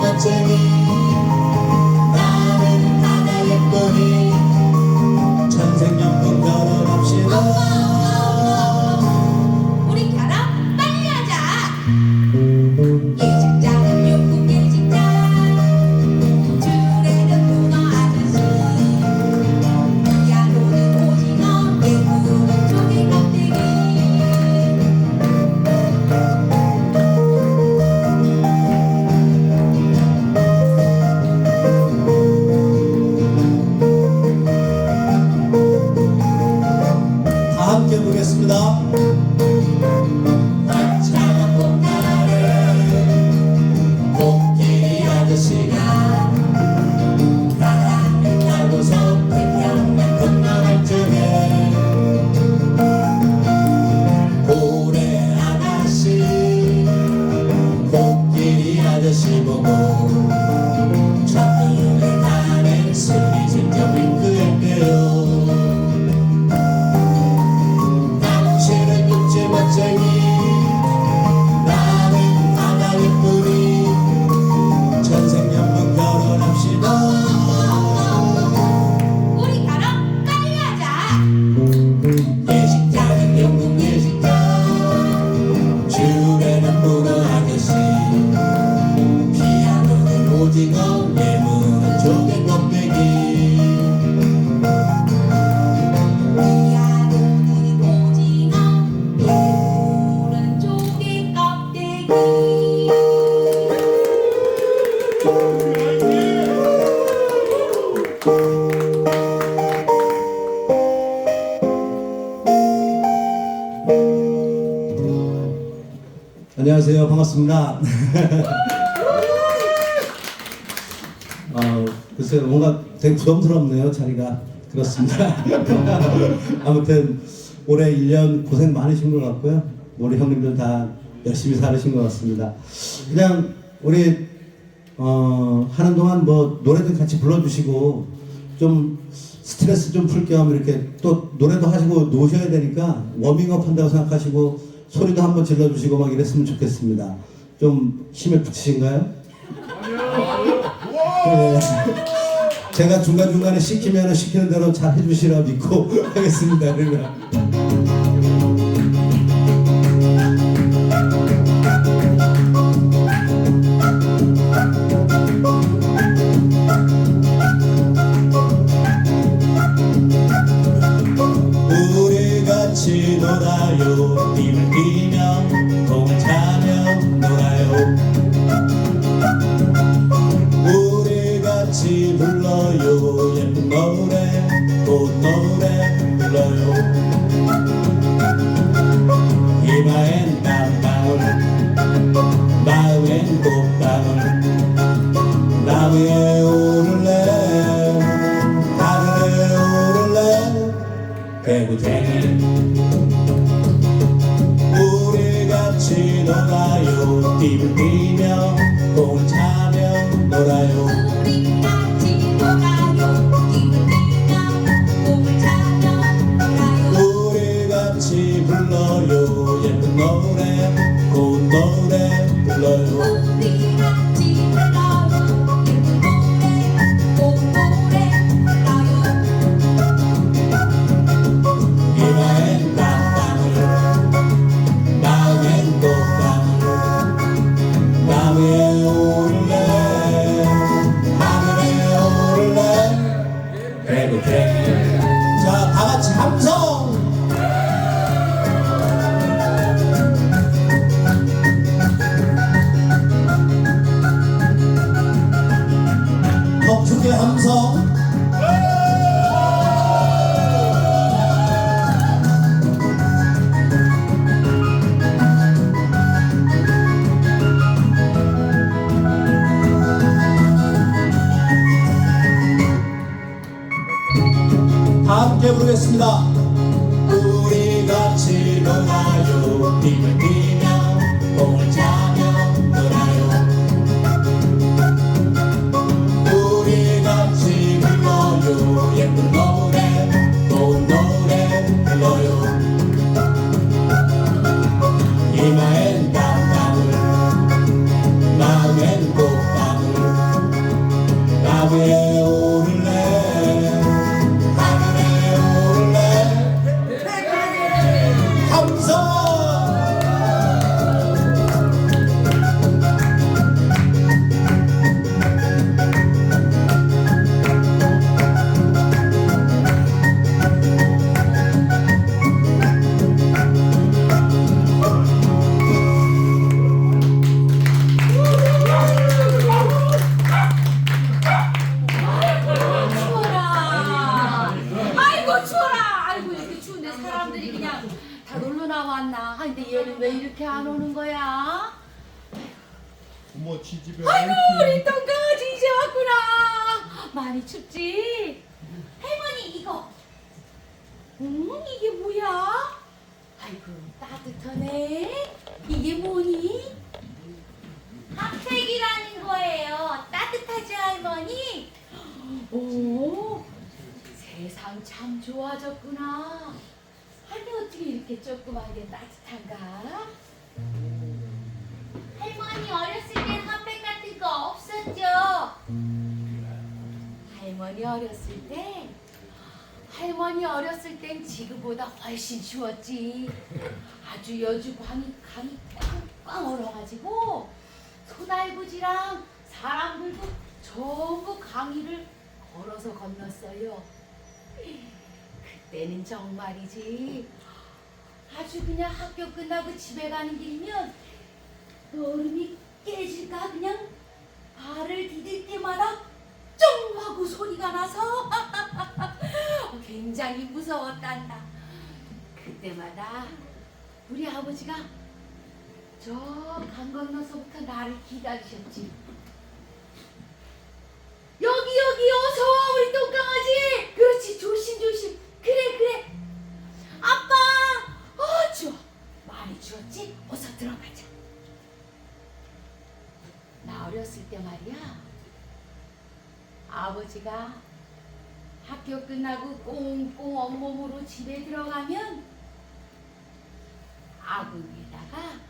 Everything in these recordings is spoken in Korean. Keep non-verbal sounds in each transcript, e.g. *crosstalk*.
the jelly. 아, 안녕하세요. 반갑습니다. 어, 글쎄요. 뭔가 되게 부담스럽네요. 자리가. 그렇습니다. *laughs* 아무튼 올해 1년 고생 많으신 것 같고요. 우리 형님들 다 열심히 살으신 것 같습니다. 그냥 우리 어, 하는 동안 뭐 노래도 같이 불러주시고 좀 스트레스 좀 풀게 하면 이렇게 또 노래도 하시고 노셔야 되니까 워밍업 한다고 생각하시고 소리도 한번 질러주시고 막 이랬으면 좋겠습니다. 좀 힘에 붙이신가요? 네. 제가 중간중간에 시키면 시키는 대로 잘 해주시라 믿고 *laughs* 하겠습니다. 그러면. in the moaning, cold moaning below. 함께 참 좋아졌구나. 아니 어떻게 이렇게 조그맣게 따뜻한가? 할머니 어렸을 땐 핫팩 같은 거 없었죠? 할머니 어렸을 때 할머니 어렸을 땐 지금보다 훨씬 추웠지. 아주 여주 광이 감이 꽝꽝 얼어가지고 소날부지랑 사람들도 전부 강이를 걸어서 건넜어요. 그때는 정말이지. 아주 그냥 학교 끝나고 집에 가는 길이면 얼음이 깨질까 그냥 발을 디딜 때마다 쫑 하고 소리가 나서 *laughs* 굉장히 무서웠단다. 그때마다 우리 아버지가 저 강 건너서부터 나를 기다리셨지. 여기 여기 어서 와 우리 똥강아지. 아버지가 학교 끝나고 꽁꽁 온몸으로 집에 들어가면 아궁 위에다가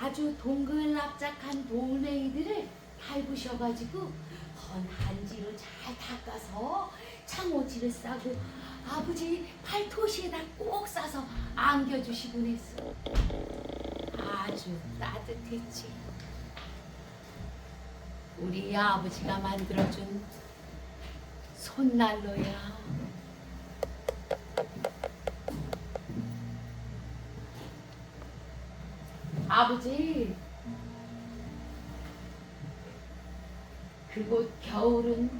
아주 동글납작한 돌멩이들을 밟으셔가지고 헌 한지로 잘 닦아서 창호지를 싸고 아버지 팔토시에다 꼭 싸서 안겨주시곤 했어. 아주 따뜻했지. 우리 아버지가 만들어준 손난로야. 아버지, 그곳 겨울은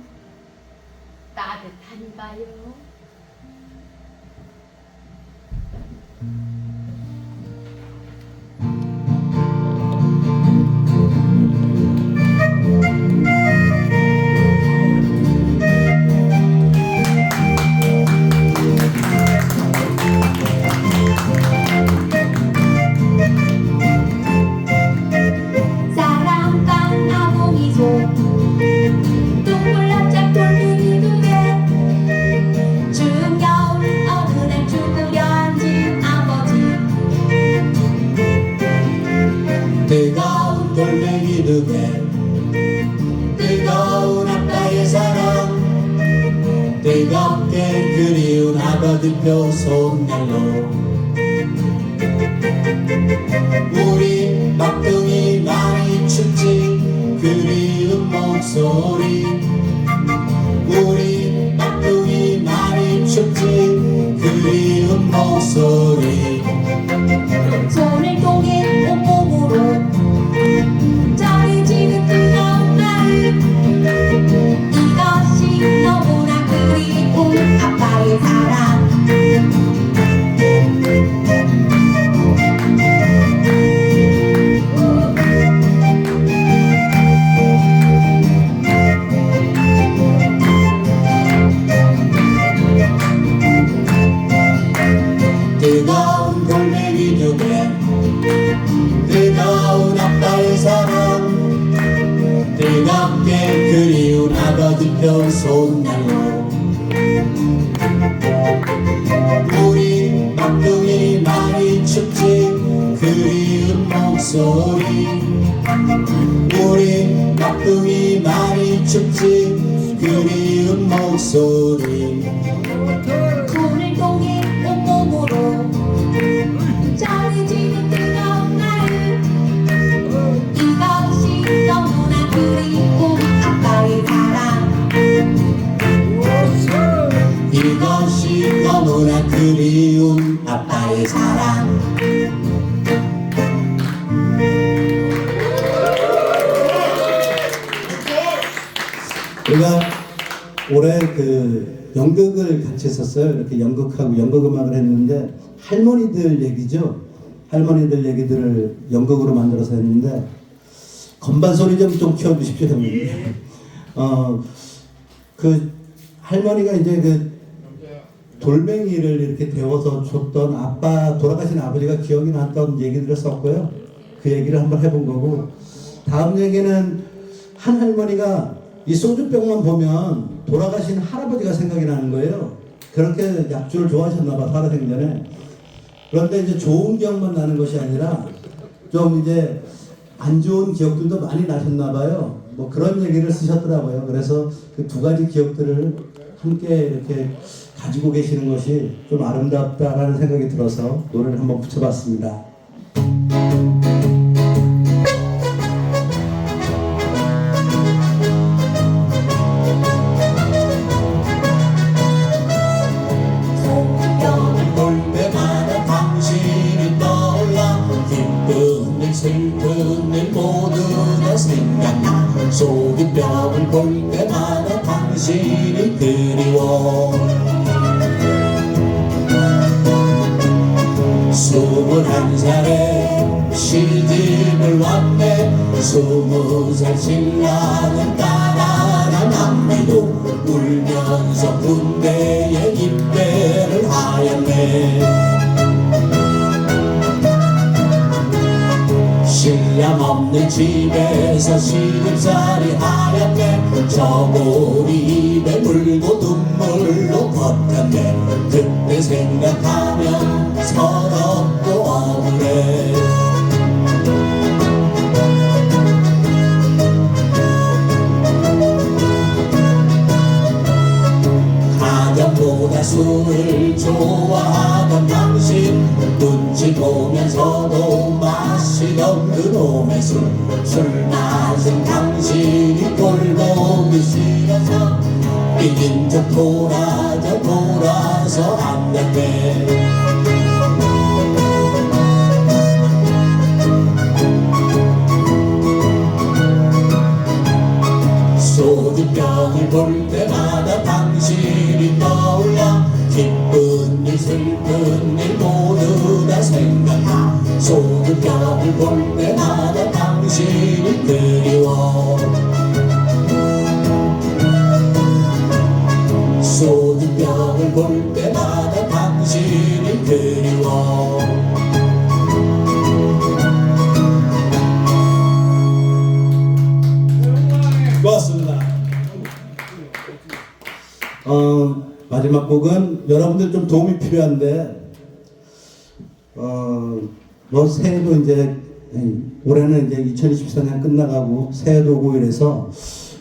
따뜻한가요? 소리. 오늘 동해 온몸으로 짜릿지는 뜨거운 날 이것이 너무나 그리운 아빠의 사랑 이것이 너무나 그리운 아빠의 사랑 올해 그 연극을 같이 했었어요. 이렇게 연극하고 연극 음악을 했는데 할머니들 얘기죠. 할머니들 얘기들을 연극으로 만들어서 했는데 건반 소리 좀 좀 키워주십시오, 형님. 어, 그 할머니가 이제 그 돌멩이를 이렇게 데워서 줬던 아빠 돌아가신 아버지가 기억이 났던 얘기들을 썼고요. 그 얘기를 한번 해본 거고 다음 얘기는 한 할머니가 이 소주병만 보면 돌아가신 할아버지가 생각이 나는 거예요. 그렇게 약주를 좋아하셨나 봐 살아생전에. 그런데 이제 좋은 기억만 나는 것이 아니라 좀 이제 안 좋은 기억들도 많이 나셨나 봐요. 뭐 그런 얘기를 쓰셨더라고요. 그래서 그 두 가지 기억들을 함께 이렇게 가지고 계시는 것이 좀 아름답다라는 생각이 들어서 노래를 한번 붙여봤습니다. 신랑 없는 집에서 시집살이 하였네 저고리 입에 물고 눈물로 버텼네 그때 생각하면 서럽고 억울해. 가정보다 술을 좋아하던 당신 눈치 보면서도 마시던 그놈의 술. 술 마신 당신이 돌보기 싫어서 이긴 척 돌아져 돌아서 안 갔네 그리워 소주병을 볼 때마다 당신이 그리워 고맙습니다. 어, 마지막 곡은 여러분들 좀 도움이 필요한데, 어, 뭐 새해도 이제, 음, 올해는 이제 2024년 끝나가고 새해도 오고 이래서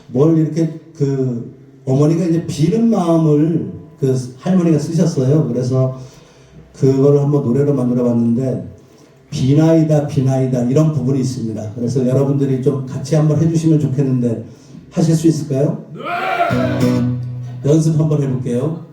뭘 이렇게 그 어머니가 이제 비는 마음을 그 할머니가 쓰셨어요. 그래서 그거를 한번 노래로 만들어 봤는데, 비나이다 비나이다 이런 부분이 있습니다. 그래서 여러분들이 좀 같이 한번 해주시면 좋겠는데 하실 수 있을까요? 연습 한번 해볼게요.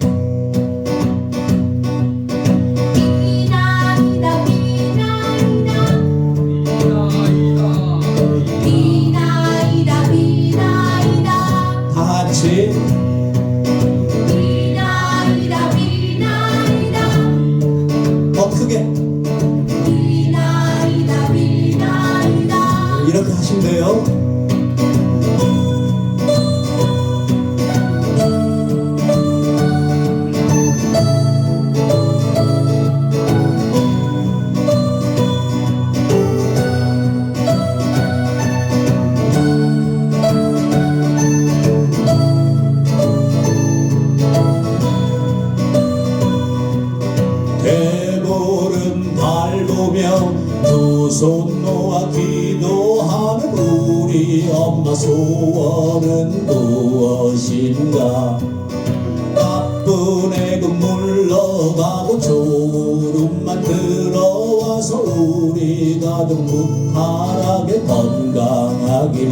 바르게 건강하길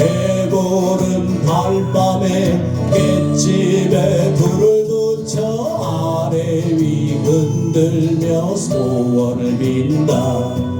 해 보름 달밤에 갯집에 불을 붙여 아래 위 흔들며 소원을 빈다.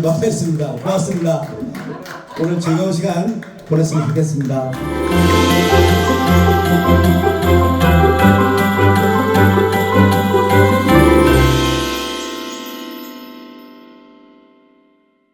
이렇게 마무리했습니다. 고맙습니다. 오늘 즐거운 시간 보냈으면 좋겠습니다.